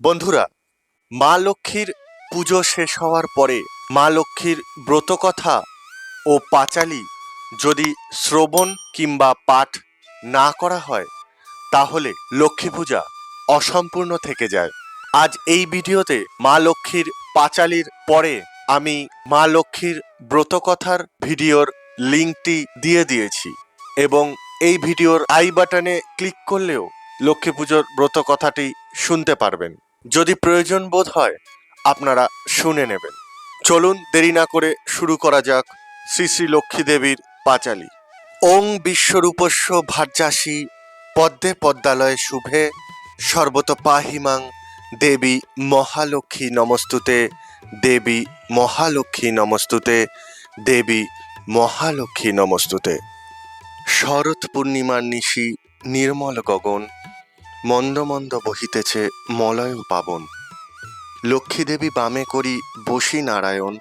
বন্ধুরা, মা লক্ষ্মীর পুজো শেষ হওয়ার পরে মা লক্ষ্মীর ব্রতকথা ও পাঁচালি যদি শ্রবণ কিংবা পাঠ না করা হয়, তাহলে লক্ষ্মী পূজা অসম্পূর্ণ থেকে যায়। আজ এই ভিডিওতে মা লক্ষ্মীর পাঁচালির পরে আমি মা লক্ষ্মীর ব্রতকথার ভিডিওর লিঙ্কটি দিয়ে দিয়েছি এবং এই ভিডিওর আই বাটনে ক্লিক করলেও লক্ষ্মী পুজোর ব্রত কথাটি শুনতে পারবেন। যদি প্রয়োজন বোধ হয়, আপনারা শুনে নেবেন। চলুন দেরি না করে শুরু করা যাক শ্রী শ্রী লক্ষ্মী দেবীর পাঁচালি। ওং বিশ্বরূপস্য ভার্যাসী, পদ্মে পদ্মালয়ে শুভে, সর্বত পাহিমাং দেবী মহালক্ষ্মী নমস্তুতে, দেবী মহালক্ষ্মী নমস্তুতে, দেবী মহালক্ষ্মী নমস্তুতে। শরৎ পূর্ণিমার নিশি নির্মল গগন মন্দ মন্দ বহিতেছে মলয় পাবন। লক্ষ্মীদেবী বামে করি বসি নারায়ণ,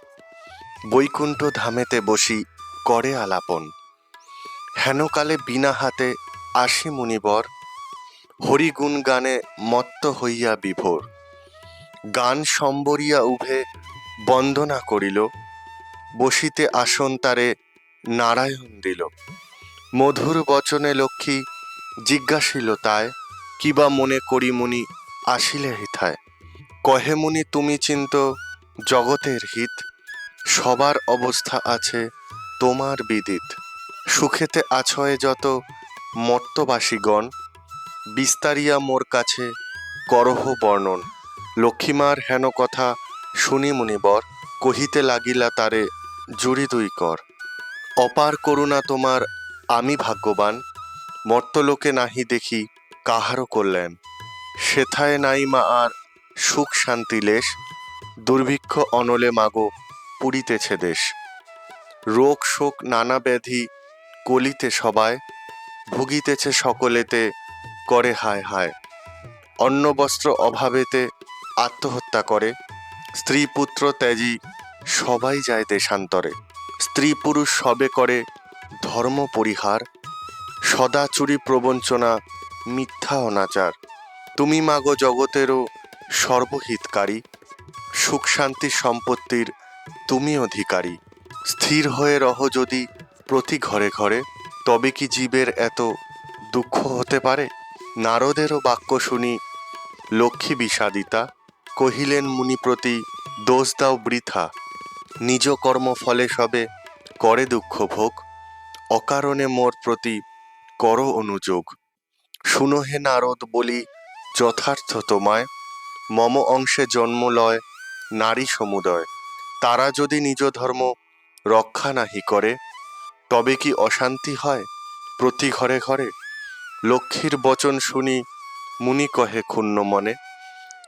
বৈকুণ্ঠ ধামেতে বসি করে আলাপন। হেনকালে বিনা হাতে আসি মুনিবর, হরিগুণ গানে মত্ত হইয়া বিভোর। গান সম্বরিয়া উভে বন্দনা করিল, বসিতে আসন তারে নারায়ণ দিল। মধুর বচনে লক্ষ্মী জিজ্ঞাসিল তায় কিবা মনে করি মুনি আসিলে হিথায়। কহে মুনি তুমি চিন্ত জগতের হিত। সবার অবস্থা আছে তোমার বিদিত। সুখেতে আছয়ে যত মর্তবাসীগণ। বিস্তারিয়া মোর কাছে করহ বর্ণন। লক্ষ্মীমার হেন কথা শুনি মুনিবর কহিতে লাগিলা তারে জুড়ি দুই কর। অপার করুণা তোমার আমি ভাগ্যবান। মর্তলোকে নাহি দেখি কাহারও কল্যাণ? সেথায় নাই মা আর সুখ শান্তি লেশ, দুর্ভিক্ষ অনলে মাগো পুরিতেছে দেশ। রোগ শোক নানা ব্যাধি কলিতে সবাই ভুগিতেছে সকলেতে, করে হায় হায়। অন্ন বস্ত্র অভাবেতে আত্মহত্যা করে, স্ত্রী পুত্র ত্যাজি সবাই যায় দেশান্তরে। স্ত্রী পুরুষ সবে করে ধর্ম পরিহার, সদা চুরি প্রবঞ্চনা মিথ্যা অনাচার তুমি মাগো জগতেরও সর্বহিতকারী। সুখ শান্তি সম্পত্তির তুমি অধিকারী। স্থির হয়ে রহ যদি প্রতি ঘরে ঘরে, তবে কি জীবের এত দুঃখ হতে পারে? নারদেরও বাক্য শুনি, লক্ষ্মী বিষাদিতা, কহিলেন মুনি প্রতি দোষ দাও বৃথা। নিজ কর্ম ফলে সবে করে দুঃখ ভোগ, অকারণে মোর প্রতি করো অনুযোগ। শুনো হে নারদ, বলি যথার্থ তোমায়। মম অংশে জন্ম লয়, নারী সমুদয়। তারা যদি নিজ ধর্ম রক্ষা নাহি করে, তবে কি অশান্তি হয় প্রতি ঘরে ঘরে? লক্ষ্মীর বচন শুনি মুনি কহে ক্ষুণ্ণ মনে,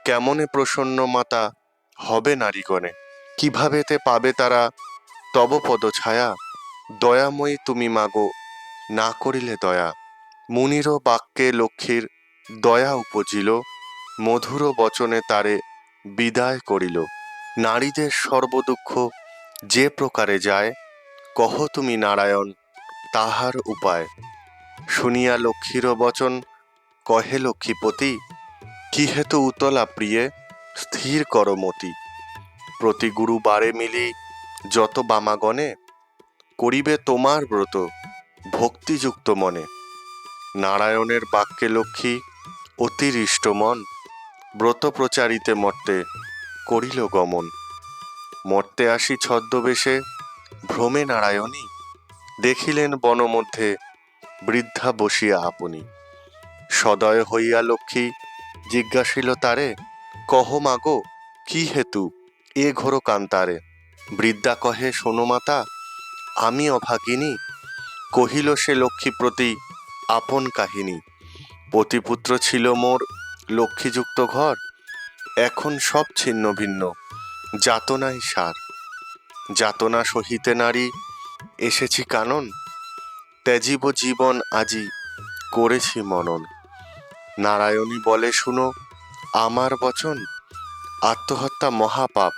কেমনে প্রসন্ন মাতা হবে নারীগণে? কিভাবেতে পাবে তারা তব পদ ছায়া? দয়াময়ী তুমি মাগো, না করিলে দয়া। মুনিরও বাক্যে লক্ষ্মীর দয়া উপজিল, মধুর বচনে তারে বিদায় করিল। নারীদের সর্বদুঃখ যে প্রকারে যায়, কহ তুমি নারায়ণ, তাহার উপায়। শুনিয়া লক্ষ্মীর বচন, কহে লক্ষ্মীপতি, কি হেতু উতলা প্রিয়ে, স্থির করমতি প্রতি গুরু বারে মিলি যত বামাগণে, করিবে তোমার ব্রত, ভক্তিযুক্ত মনে। নারায়ণের বাক্যে লক্ষ্মী, অতিরিষ্ট মন, ব্রত প্রচারিতে মর্তে করিল গমন। মর্তে আসি ছদ্মবেশে, ভ্রমে নারায়ণী। দেখিলেন বনমধ্যে বৃদ্ধা বসিয়া আপনি। সদয় হইয়া লক্ষ্মী জিজ্ঞাসিল তারে, কহ মাগো কি হেতু? এ ঘোর কান্তারে। বৃদ্ধা কহে, শোনো মাতা, আমি অভাগিনী। কহিল সে লক্ষ্মী প্রতি আপন কাহিনী। পতিপুত্র ছিল মোর লক্ষ্মীযুক্ত ঘর। এখন সব ছিন্ন ভিন্ন। যাতনাই সার। যাতনা সহিতে নারী, এসেছি কানন। ত্যাজিব জীবন আজি করেছি মনন। নারায়ণী বলে, শুনো, আমার বচন আত্মহত্যা মহাপাপ,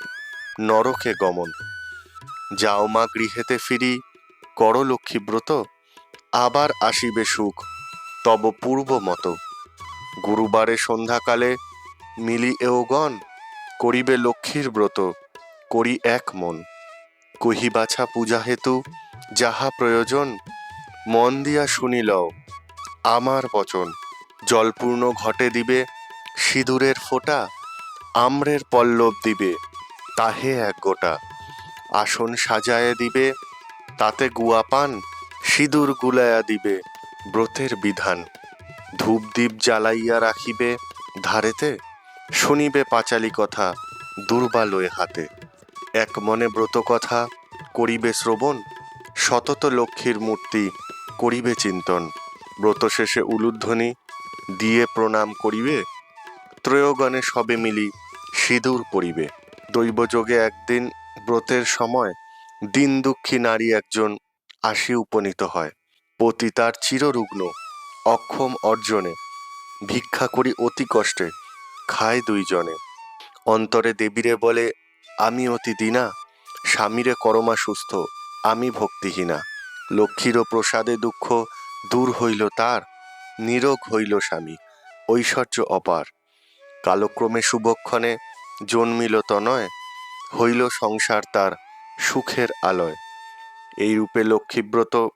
নরকে গমন। যাও মা গৃহেতে ফিরি, কর লক্ষ্মীব্রত আবার আসিবে সুখ, তব পূর্ব মতো। গুরুবারে সন্ধ্যাকালে মিলি এওগণ করিবে লক্ষ্মীর ব্রত, করি এক মন। কহি বাছা পূজা হেতু যাহা প্রয়োজন, মন দিয়া শুনিলও আমার বচন জলপূর্ণ ঘটে দিবে, সিঁদুরের ফোঁটা, আম্রের পল্লব দিবে, তাহে এক গোটা। আসন সাজায়ে দিবে, তাতে গুয়া পান সিঁদুর গুলায়া দিবে ব্রতের বিধান। ধূপ ধূপদীপ জ্বালাইয়া রাখিবে ধারেতে, শুনিবে পাঁচালি কথা দুর্বালয়ে হাতে। এক মনে ব্রত কথা করিবে শ্রবণ শতত লক্ষ্মীর মূর্তি করিবে চিন্তন। ব্রত শেষে উলুধ্বনি দিয়ে প্রণাম করিবে, ত্রয়োগণে সবে মিলি সিঁদুর পরিবে। দৈবযোগে একদিন ব্রতের সময় দিন দুঃখী নারী একজন আসি উপনীত হয়। পতি তার চিররুগ্ন, অক্ষম অর্জনে, ভিক্ষা করি অতি কষ্টে, খায় দুইজনে। অন্তরে দেবীরে বলে, আমি অতি দিনা, স্বামীরে করমা সুস্থ, আমি ভক্তিহীনা। লক্ষ্মীরও প্রসাদে দুঃখ দূর হইল তার, নিরোগ হইল স্বামী, ঐশ্বর্য অপার। কালক্রমে শুভক্ষণে জন্মিল তনয়, হইল সংসার তার সুখের আলয়। এই রূপে লক্ষ্মীব্রত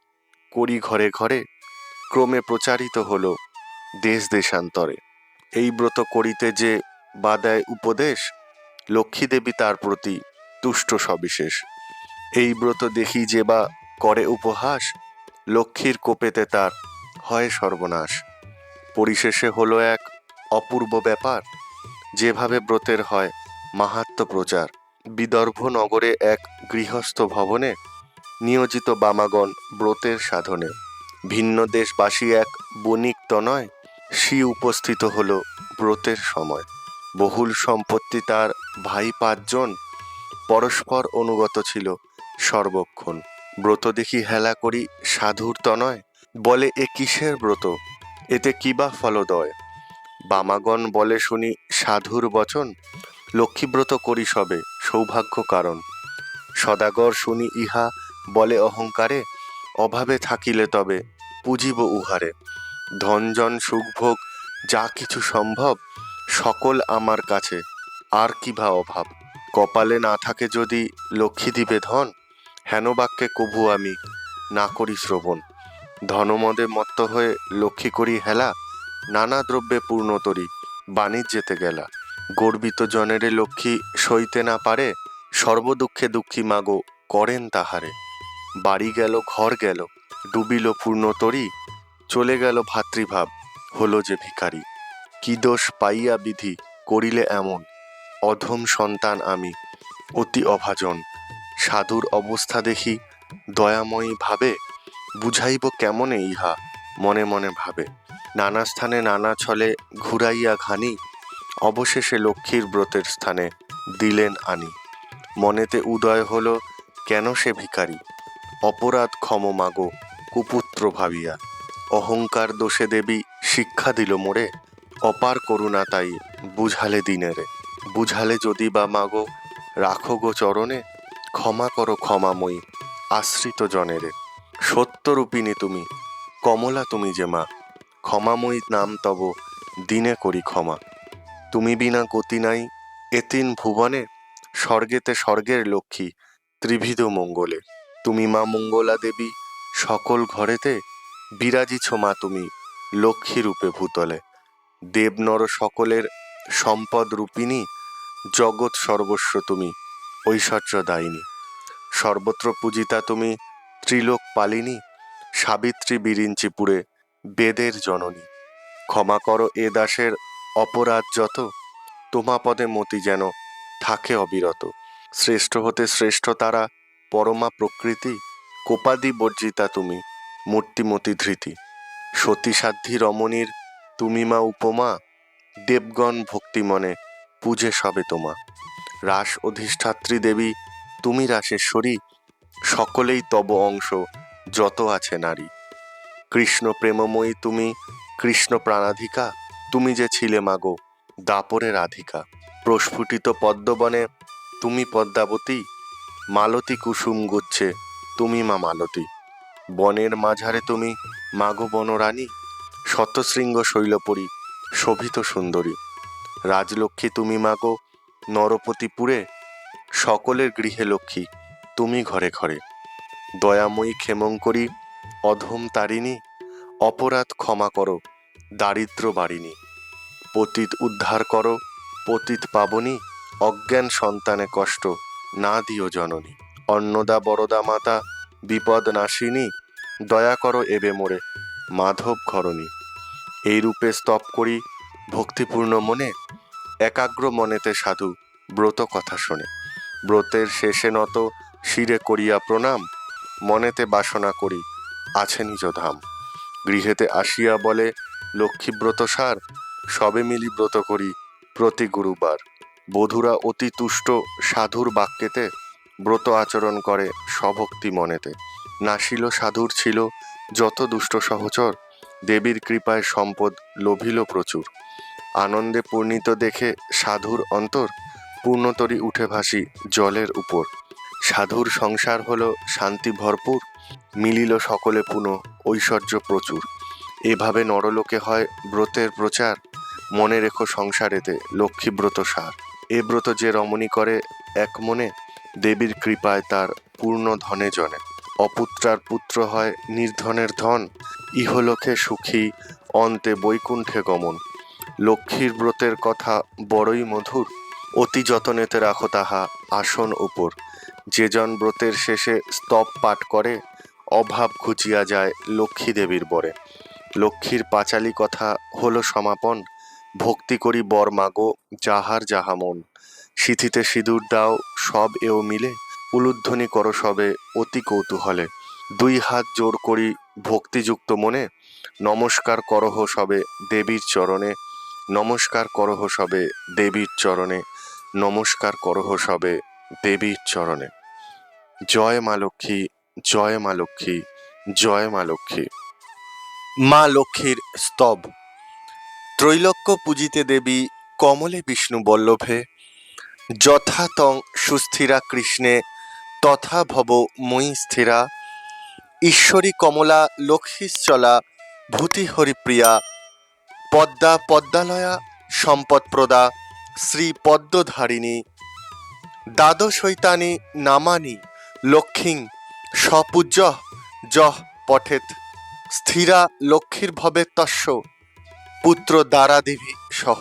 করি ঘরে ঘরে ক্রমে প্রচারিত হল দেশ দেশান্তরে। এই ব্রত করিতে যে বাদায় উপদেশ, লক্ষ্মী দেবী তার প্রতি তুষ্ট সবিশেষ। এই ব্রত দেখি যে বা করে উপহাস, লক্ষ্মীর কোপেতে তার হয় সর্বনাশ। পরিশেষে হলো এক অপূর্ব ব্যাপার, যেভাবে ব্রতের হয় মাহাত্ম প্রচার। বিদর্ভ নগরে এক গৃহস্থ ভবনে নিয়োজিত বামাগণ ব্রতের সাধনে। ভিন্ন দেশবাসী এক বণিক তনয় সি উপস্থিত হল ব্রতের সময়। বহুল সম্পত্তি তার ভাই পাঁচজন, পরস্পর অনুগত ছিল সর্বক্ষণ। ব্রত দেখি হেলা করি সাধুর তনয়, বলে, এ কিসের ব্রত? এতে কিবা ফলদয়? বামাগণ বলে, শুনি, সাধুর বচন, লক্ষ্মীব্রত করি সবে, সৌভাগ্য কারণ। সদাগর শুনি ইহা বলে অহংকারে, অভাবে থাকিলে তবে পুজিব উহারে। ধনজন সুখভোগ যা কিছু সম্ভব, সকল আমার কাছে, আর কি বা অভাব? কপালে না থাকে যদি লক্ষ্মী দিবে ধন, হেন বাক্যে কভু আমি না করি শ্রবণ। ধনমদে মত্ত হয়ে লক্ষ্মী করি হেলা, নানা দ্রব্যে পূর্ণতরি বাণিজ্যেতে গেলা। গর্বিত জনেরে লক্ষ্মী সইতে না পারে, সর্বদুঃখে দুঃখী মাগো করেন তাহারে। বাড়ি গেল, ঘর গেল, ডুবিল পূর্ণতরি চলে গেল ভাতৃভাব, হলো যে ভিখারি। কি দোষ পাইয়া বিধি করিলে এমন? অধম সন্তান আমি, অতি অভাজন। সাধুর অবস্থা দেখি দয়াময়ী ভাবে, বুঝাইব কেমনে ইহা? মনে মনে ভাবে। নানা স্থানে নানা ছলে ঘুরাইয়া ঘানি, অবশেষে লক্ষ্মীর ব্রতের স্থানে দিলেন আনি। মনেতে উদয় হলো, কেন সে ভিখারি? অপরাধ ক্ষম মাগো, কুপুত্র ভাবিয়া। অহংকার দোষে দেবী শিক্ষা দিল মোরে। অপার করুণা তাই বুঝালে দিনেরে। বুঝালে যদি বা মাগো, রাখো গো চরণে। ক্ষমা করো ক্ষমাময়ী, আশ্রিত জনেরে। সত্যরূপিণী তুমি, কমলা তুমি যে মা। ক্ষমাময়ী নাম তব দিনে করি ক্ষমা। তুমি বিনা গতি নাই এতিন ভুবনে, স্বর্গেতে স্বর্গের লক্ষ্মী ত্রিভিধ মঙ্গলে। তুমি মা মঙ্গলা দেবী, সকল ঘরেতে বিরাজিছ মা তুমি লক্ষ্মী রূপে ভূতলে। দেবনর সকলের সম্পদ রূপিণী, জগৎ সর্বস্ব তুমি, ঐশ্বর্য দায়িনী। সর্বত্র পূজিতা তুমি ত্রিলোক পালিনী, সাবিত্রী বিরিঞ্চিপুরে বেদের জননী। ক্ষমা করো এ দাসের অপরাধ যত তোমা পদে মতি যেন থাকে অবিরত। শ্রেষ্ঠ হতে শ্রেষ্ঠ তারা পরমা প্রকৃতি, কোপাদি বর্জিতা তুমি মূর্তিমতি ধৃতি। সতী সাধ্যী রমণীর তুমি মা উপমা, দেবগণ ভক্তিমনে পূজে সবে তোমা। রাস অধিষ্ঠাত্রী দেবী, তুমি রাসেশ্বরী, সকলেই তব অংশ, যত আছে নারী। কৃষ্ণ প্রেমময়ী তুমি, কৃষ্ণ প্রাণাধিকা, তুমি যে ছিলে মাগো, দাপরে রাধিকা। প্রস্ফুটিত পদ্মবনে তুমি পদ্মাবতী মালতী কুসুম গুচ্ছে, তুমি মা মালতী। বনের মাঝারে তুমি মাগো বনরানী শতশৃঙ্গ শৈলপরী, শোভিত সুন্দরী। রাজলক্ষ্মী তুমি মাগো নরপতিপুরে, সকলের গৃহে লক্ষ্মী, তুমি ঘরে ঘরে। দয়াময়ী ক্ষেমঙ্করী, অধম তারিণী, অপরাধ ক্ষমা করো, দারিদ্র বাড়িনি পতিত উদ্ধার করো, পতিত পাবনি, অজ্ঞান সন্তানে কষ্ট না দিও জননী। অন্নদা, বরদা মাতা, বিপদ নাশিনী, দয়া করো এবে মোরে, মাধব ঘরণী। এই রূপে স্তব করি ভক্তিপূর্ণ মনে, একাগ্র মনেতে সাধু ব্রত কথা শোনে। ব্রতের শেষে নত শিরে করিয়া প্রণাম, মনেতে বাসনা করি, আছে নিজ ধাম। গৃহেতে আসিয়া বলে, লক্ষ্মীব্রত সার, সবে মিলি ব্রত করি প্রতি গুরুবার। বধুরা অতি তুষ্ট সাধুর বাক্যেতে ব্রত আচরণ করে স্বভক্তি মনেতে। নাসিল সাধুর ছিল যত দুষ্ট সহচর, দেবীর কৃপায় সম্পদ লোভিল প্রচুর। আনন্দে পূর্ণিত দেখে সাধুর অন্তর পূর্ণতরী উঠে ভাসি জলের উপর। সাধুর সংসার হল শান্তি ভরপুর, মিলিল সকলে পুনঃ ঐশ্বর্য প্রচুর। এভাবে নরলোকে হয় ব্রতের প্রচার, মনে রেখো সংসারেতে লক্ষ্মীব্রত সার। এ ব্রত যে রমণী করে এক মনে, দেবীর কৃপায় তার পূর্ণ ধনে জনে। অপুত্রার পুত্র হয় নির্ধনের ধন, ইহলোকে সুখী, অন্তে বৈকুণ্ঠে গমন। লক্ষ্মীর ব্রতের কথা বড়ই মধুর, অতি যতনেতে রাখো তাহা আসন উপর। যে জন ব্রতের শেষে স্তব পাঠ করে, অভাব ঘুচিয়া যায় লক্ষ্মী দেবীর বরে। লক্ষ্মীর পাঁচালী কথা হলো সমাপন ভক্তি করি বর মাগো, যাহার যাহা মন। সিথিতে সিঁদুর দাও, সব এও মিলে। উলুধ্বনি করো সবে, অতি কৌতূহলে। দুই হাত জোর করি ভক্তিযুক্ত মনে। নমস্কার করহ সবে, দেবীর চরণে। নমস্কার করহ সবে, দেবীর চরণে। নমস্কার করহ সবে, দেবীর চরণে। জয় মা লক্ষ্মী, জয় মা লক্ষ্মী, জয় মা লক্ষ্মী। মা লক্ষ্মীর স্তব। ত্রৈলোক্য পূজিতে দেবী কমলে বিষ্ণু বল্লভে যথা তং সুস্থিরা কৃষ্ণে, তথা ভব মই স্থিরা, ঈশ্বরী কমলা লক্ষ্মীশ্চলা ভূতি হরিপ্রিয়া, পদ্মা পদ্মালয়া সম্পদপ্রদা শ্রী পদ্মধারিণী দ্বাদশৈতানি নামানি লক্ষ্মীং সপূজ্য যহ পঠেত, স্থিরা লক্ষ্মীর ভবে তস্য। পুত্র দ্বারাদেবী সহ।